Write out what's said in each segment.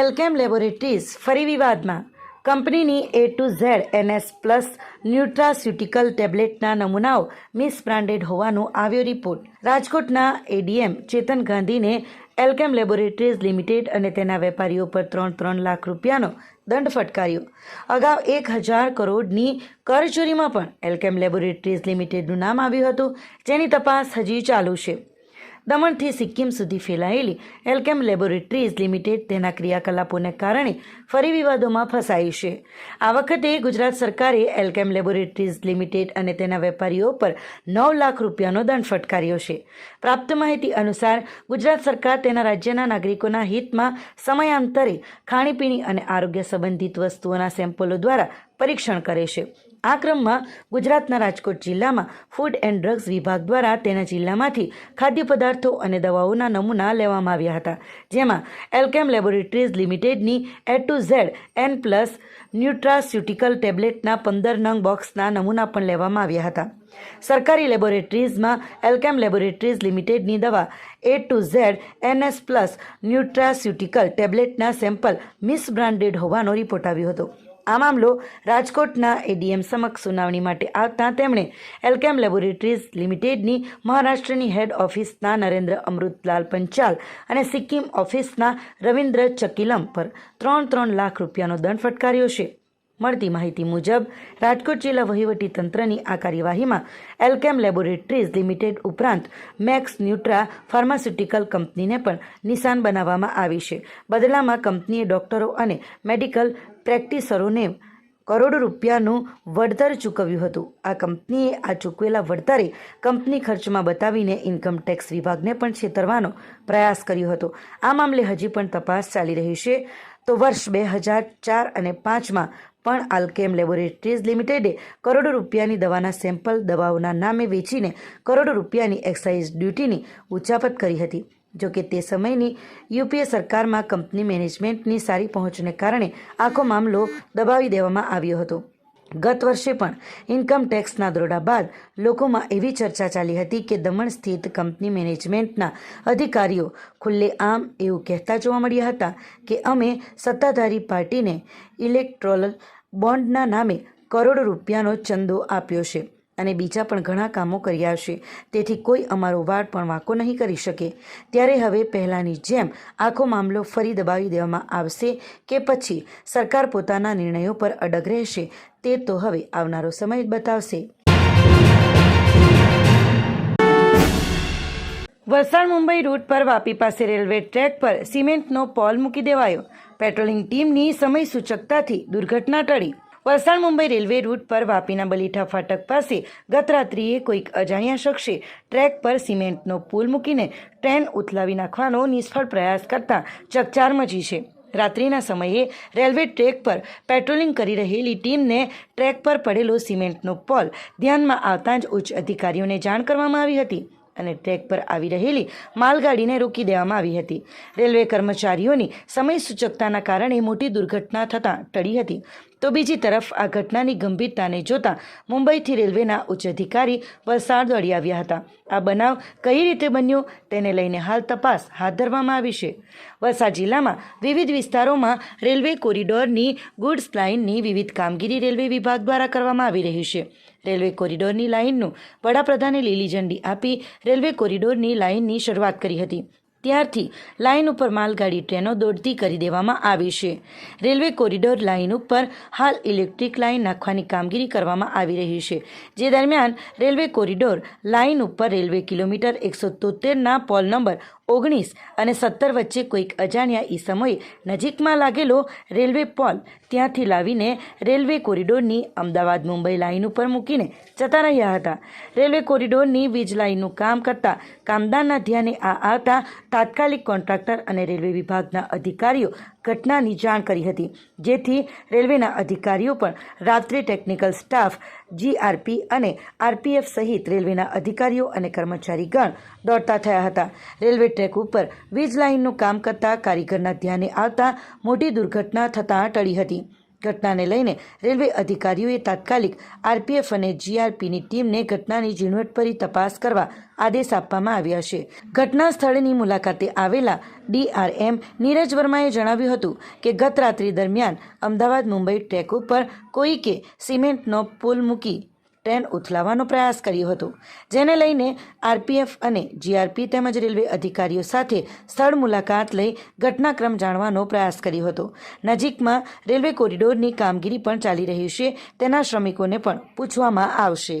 એલકેમ laboratories ફરી વિવાદમાં. કંપનીની A to Z NS plus nutraceutical ટેબ્લેટના નમૂનાઓ મિસબ્રાન્ડેડ હોવાનો આવ્યો રિપોર્ટ. રાજકોટના એડીએમ ચેતન ગાંધીને એલકેમ લેબોરેટરીઝ લિમિટેડ અને તેના વેપારીઓ પર ત્રણ ત્રણ લાખ રૂપિયાનો દંડ ફટકાર્યો. અગાઉ એક હજાર કરોડની કરચોરીમાં પણ એલકેમ લેબોરેટરીઝ લિમિટેડનું નામ આવ્યું હતું, જેની તપાસ હજી ચાલુ છે. દમણથી સિક્કિમ સુધી ફેલાયેલી એલકેમ લેબોરેટરીઝ લિમિટેડ તેના ક્રિયાકલાપોને કારણે ફરી વિવાદોમાં ફસાઈ છે. આ વખતે ગુજરાત સરકારે એલકેમ લેબોરેટરીઝ લિમિટેડ અને તેના વેપારીઓ પર નવ લાખ રૂપિયાનો દંડ ફટકાર્યો છે. પ્રાપ્ત માહિતી અનુસાર, ગુજરાત સરકાર તેના રાજ્યના નાગરિકોના હિતમાં સમયાંતરે ખાણીપીણી અને આરોગ્ય સંબંધિત વસ્તુઓના સેમ્પલો દ્વારા પરીક્ષણ કરે છે. આ ક્રમમાં ગુજરાતના રાજકોટ જિલ્લામાં ફૂડ એન્ડ ડ્રગ્સ વિભાગ દ્વારા તેના જિલ્લામાંથી ખાદ્ય પદાર્થો અને દવાઓના નમૂના લેવામાં આવ્યા હતા, જેમાં એલકેમ laboratories લિમિટેડની A to Z N plus nutraceutical ટેબ્લેટના પંદર નંગ બોક્સના નમૂના પણ લેવામાં આવ્યા હતા. સરકારી લેબોરેટરીઝમાં એલકેમ લેબોરેટરીઝ લિમિટેડની દવા A to Z NS plus nutraceutical ટેબ્લેટના sample misbranded હોવાનો રિપોર્ટ આવ્યો હતો. આ મામલો રાજકોટના એડીએમ સમક્ષ સુનાવણી માટે આવતા તેમણે એલકેમ લેબોરેટરીઝ લિમિટેડની મહારાષ્ટ્રની હેડ ઓફિસના નરેન્દ્ર અમૃતલાલ પંચાલ અને સિક્કિમ ઓફિસના રવિન્દ્ર ચકીલમ પર ત્રણ ત્રણ લાખ રૂપિયાનો દંડ ફટકાર્યો છે. મળતી માહિતી મુજબ, રાજકોટ જિલ્લા વહીવટી તંત્રની આ કાર્યવાહીમાં એલકેમ લેબોરેટરીઝ લિમિટેડ ઉપરાંત મેક્સ ન્યુટ્રા ફાર્માસ્યુટિકલ કંપનીને પણ નિશાન બનાવવામાં આવી છે. બદલામાં કંપનીએ ડોક્ટરો અને મેડિકલ પ્રેક્ટિસરોને કરોડો રૂપિયાનું વળતર ચૂકવ્યું હતું. આ કંપનીએ આ ચૂકવેલા વળતરે કંપની ખર્ચમાં બતાવીને ઇન્કમ ટેક્સ વિભાગને પણ છેતરવાનો પ્રયાસ કર્યો હતો. આ મામલે હજી પણ તપાસ ચાલી રહી છે. તો વર્ષ બે હજાર ચાર અને પાંચમાં પણ આલ્કેમ લેબોરેટરીઝ લિમિટેડે કરોડો રૂપિયાની દવાના સેમ્પલ દવાઓના નામે વેચીને કરોડો રૂપિયાની એક્સાઇઝ ડ્યુટીની ઉચાપત કરી હતી. જોકે તે સમયની યુપીએ સરકારમાં કંપની મેનેજમેન્ટની સારી પહોંચને કારણે આખો મામલો દબાવી દેવામાં આવ્યો હતો. ગત વર્ષે પણ ઇન્કમ ટેક્સના દરોડા બાદ લોકોમાં એવી ચર્ચા ચાલી હતી કે દમણ સ્થિત કંપની મેનેજમેન્ટના અધિકારીઓ ખુલ્લે આમ એવું કહેતા જોવા મળ્યા હતા કે અમે સત્તાધારી પાર્ટીને ઇલેક્ટ્રોલ બોન્ડના નામે કરોડો રૂપિયાનો ચંદો આપ્યો છે. અને બીજા પણ ઘણા કામો કર્યા હશે. તેથી કોઈ અમારો વાળ પણ વાંકો નહીં કરી શકે. ત્યારે હવે પહેલાંની જેમ આખો મામલો ફરી દબાવી દેવામાં આવશે કે પછી સરકાર પોતાના નિર્ણયો પર અડગ રહેશે તે તો હવે આવનારો સમય જ બતાવશે. વલસાડ મુંબઈ રૂટ પર વાપી પાસે રેલવે ટ્રેક પર સિમેન્ટનો પોલ મૂકી દેવાયો. પેટ્રોલિંગ ટીમની સમય સૂચકતાથી દુર્ઘટના ટળી. વલસાડ, મુંબઈ રેલવે રૂટ પર વાપીના બલીઠા ફાટક પાસે ગત રાત્રિએ કોઈક અજાણ્યા શખ્સે ટ્રેક પર સિમેન્ટનો પુલ મૂકીને ટ્રેન ઉથલાવી નાખવાનો નિષ્ફળ પ્રયાસ કરતાં ચકચાર મચી છે. રાત્રિના સમયે રેલવે ટ્રેક પર પેટ્રોલિંગ કરી રહેલી ટીમને ટ્રેક પર પડેલો સિમેન્ટનો પોલ ધ્યાનમાં આવતા જ ઉચ્ચ અધિકારીઓને જાણ કરવામાં આવી હતી અને ટ્રેક પર આવી રહેલી માલગાડીને રોકી દેવામાં આવી હતી. રેલવે કર્મચારીઓની સમય સૂચકતાના કારણે મોટી દુર્ઘટના થતાં ટળી હતી. તો બીજી તરફ આ ઘટનાની ગંભીરતાને જોતા મુંબઈથી રેલવેના ઉચ્ચ અધિકારી વલસાડ દોડી આવ્યા હતા. આ બનાવ કઈ રીતે બન્યો તેને લઈને હાલ તપાસ હાથ ધરવામાં આવી છે. વલસાડ જિલ્લામાં વિવિધ વિસ્તારોમાં રેલવે કોરિડોરની ગુડ્સ લાઇનની વિવિધ કામગીરી રેલવે વિભાગ દ્વારા કરવામાં આવી રહી છે. રેલવે કોરિડોરની લાઇનનું વડાપ્રધાને લીલી ઝંડી આપી રેલવે કોરિડોરની લાઇનની શરૂઆત કરી હતી. ત્યારથી લાઇન ઉપર માલગાડી ટ્રેનો દોડતી કરી દેવામાં આવી છે. રેલવે કોરિડોર લાઇન ઉપર હાલ ઇલેક્ટ્રિક લાઇન નાખવાની કામગીરી કરવામાં આવી રહી છે. જે દરમિયાન રેલવે કોરિડોર લાઇન ઉપર રેલવે કિલોમીટર એકસો તોતેરના પોલ નંબર ઓગણીસ અને સત્તર વચ્ચે કોઈક અજાણ્યા ઈસમોએ નજીકમાં લાગેલો રેલવે પોલ ત્યાંથી લાવીને રેલવે કોરિડોરની અમદાવાદ મુંબઈ લાઇન ઉપર મૂકીને જતા રહ્યા હતા. રેલવે કોરિડોરની વીજ લાઇનનું કામ કરતા કામદારના ધ્યાને આ આવતા તાત્કાલિક કોન્ટ્રાક્ટર અને રેલવે વિભાગના અધિકારીઓ ઘટનાની જાણ કરી હતી. જેથી રેલવેના અધિકારીઓ પણ રાત્રે ટેકનિકલ સ્ટાફ, જીઆરપી અને આરપીએફ સહિત રેલવેના અધિકારીઓ અને કર્મચારીગણ દોડતા થયા હતા. રેલવે ટ્રેક ઉપર વીજ લાઇનનું કામ કરતા કારીગરના ધ્યાને આવતા મોટી દુર્ઘટના થતાં ટળી હતી. ઘટનાને લઈને રેલવે અધિકારીઓએ તાત્કાલિક આરપીએફ અને જીઆરપીની ટીમને ઘટનાની ઝીણવટભરી તપાસ કરવા આદેશ આપવામાં આવ્યા છે. ઘટના સ્થળની મુલાકાતે આવેલા ડીઆરએમ નીરજ વર્માએ જણાવ્યું હતું કે ગત રાત્રિ દરમિયાન અમદાવાદ મુંબઈ ટ્રેક ઉપર કોઈકે સિમેન્ટનો પુલ મૂકી ટ્રેન ઉથલાવવાનો પ્રયાસ કર્યો હતો, જેને લઈને આરપીએફ અને જીઆરપી તેમજ રેલવે અધિકારીઓ સાથે સ્થળ મુલાકાત લઈ ઘટનાક્રમ જાણવાનો પ્રયાસ કર્યો હતો. નજીકમાં રેલવે કોરિડોરની કામગીરી પણ ચાલી રહી છે, તેના શ્રમિકોને પણ પૂછવામાં આવશે.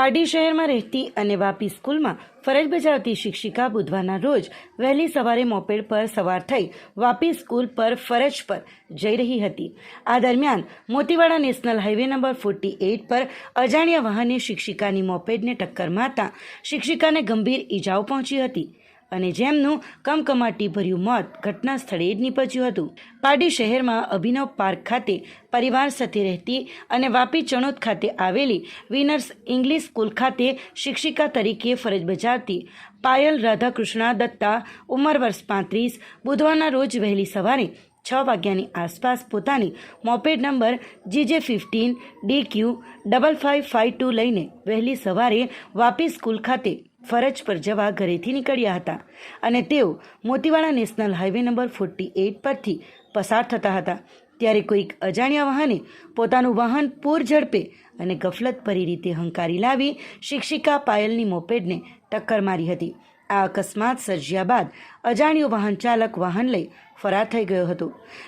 પારડી શહેરમાં રહેતી અને વાપી સ્કૂલમાં ફરજ બજાવતી શિક્ષિકા બુધવારના રોજ વહેલી સવારે મોપેડ પર સવાર થઈ વાપી સ્કૂલ પર ફરજ પર જઈ રહી હતી. આ દરમિયાન Motiwada national highway number forty eight પર અજાણ્યા વાહને શિક્ષિકાની મોપેડને ટક્કર મારતા શિક્ષિકાને ગંભીર ઈજાઓ પહોંચી હતી. અને જેમનું કમકમાટી ભર્યું મોત ઘટના સ્થળે જ નીપજ્યું હતું. પારડી શહેરમાં અભિનવ પાર્ક ખાતે પરિવાર સાથે રહેતી અને વાપી ચણોદ ખાતે આવેલી વિનર્સ ઇંગ્લિશ સ્કૂલ ખાતે શિક્ષિકા તરીકે ફરજ બજાવતી પાયલ રાધાકૃષ્ણા દત્તા ઉંમર વર્ષ પાંત્રીસ, બુધવારના રોજ વહેલી સવારે છ વાગ્યાની આસપાસ પોતાની moped number GJ fifteen, D Q, double five five two લઈને વહેલી સવારે વાપી સ્કૂલ ખાતે ફરજ પર જવા ઘરેથી નીકળ્યા હતા અને તેઓ Motiwada national highway number forty eight પરથી પસાર થતા હતા. ત્યારે કોઈક અજાણ્યા વાહને પોતાનું વાહન પૂર ઝડપે અને ગફલતભરી રીતે હંકારી લાવી શિક્ષિકા પાયલની મોપેડને ટક્કર મારી હતી. આ અકસ્માત સર્જ્યા બાદ અજાણ્યો વાહન ચાલક વાહન લઈ ફરાર થઈ ગયો હતો.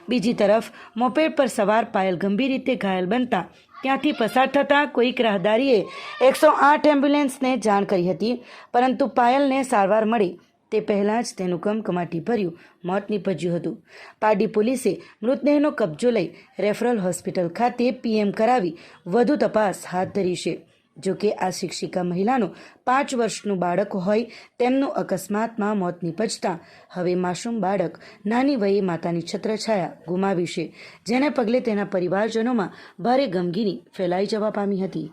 બીજી તરફ, મોપેડ પર સવાર પાયલ ગંભીર રીતે ઘાયલ બનતા ત્યાંથી પસાર થતાં કોઈક રાહદારીએ એકસો આઠ એમ્બ્યુલન્સને જાણ કરી હતી, પરંતુ પાયલને સારવાર મળી તે પહેલાં જ તેનું કમકમાટી ભર્યું, મોત નીપજ્યું હતું. પારડી પોલીસે મૃતદેહનો કબજો લઈ રેફરલ હોસ્પિટલ ખાતે પીએમ કરાવી વધુ તપાસ હાથ ધરી છે. જોકે આ શિક્ષિકા મહિલાનું પાંચ વર્ષનું બાળક હોય, તેમનું અકસ્માતમાં મોત નીપજતા હવે માસૂમ બાળક નાની વયે માતાની છત્રછાયા ગુમાવી છે, જેને પગલે તેના પરિવારજનોમાં ભારે ગમગીની ફેલાઈ જવા પામી હતી.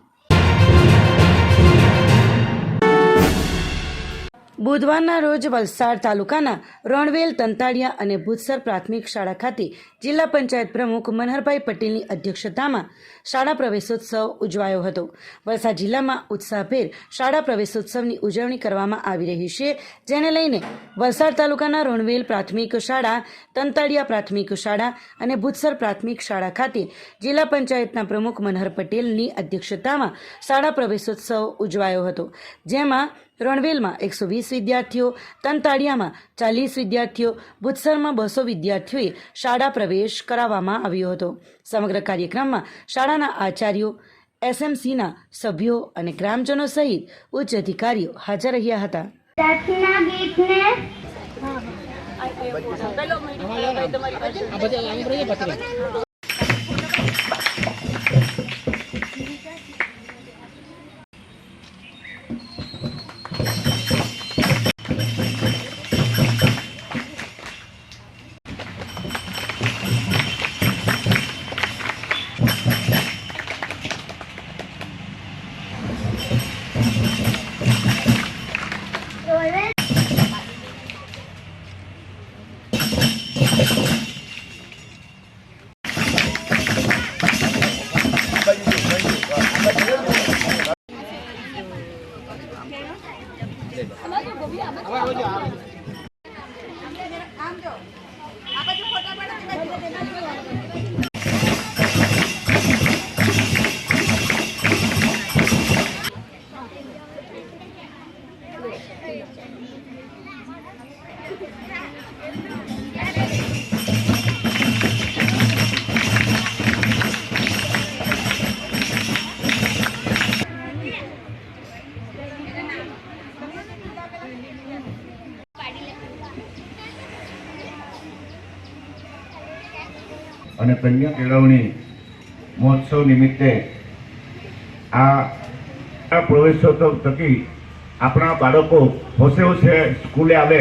બુધવારના રોજ વલસાડ તાલુકાના રણવેલ, તંતાડિયા અને ભૂતસર પ્રાથમિક શાળા ખાતે જિલ્લા પંચાયત પ્રમુખ મનહરભાઈ પટેલની અધ્યક્ષતામાં શાળા પ્રવેશોત્સવ ઉજવાયો હતો. વલસાડ જિલ્લામાં ઉત્સાહભેર શાળા પ્રવેશોત્સવની ઉજવણી કરવામાં આવી રહી છે, જેને લઈને વલસાડ તાલુકાના રણવેલ પ્રાથમિક શાળા, તંતાડિયા પ્રાથમિક શાળા અને ભૂતસર પ્રાથમિક શાળા ખાતે જિલ્લા પંચાયતના પ્રમુખ મનહર પટેલની અધ્યક્ષતામાં શાળા પ્રવેશોત્સવ ઉજવાયો હતો. જેમાં રણવેલમાં એકસો વીસ વિદ્યાર્થીઓ તનતાળિયામાં ચાલીસ વિદ્યાર્થીઓ ભૂતસરમાં બસો વિદ્યાર્થીઓએ શાળા પ્રવેશ કરાવવામાં આવ્યો હતો. સમગ્ર કાર્યક્રમમાં શાળાના આચાર્યો એસએમસીના સભ્યો અને ગ્રામજનો સહિત ઉચ્ચ અધિકારીઓ હાજર રહ્યા હતા. અને કન્યા કેળવણી મહોત્સવ નિમિત્તે આ પ્રવેશોત્સવ થકી આપણા બાળકો હોશે હોશે સ્કૂલે આવે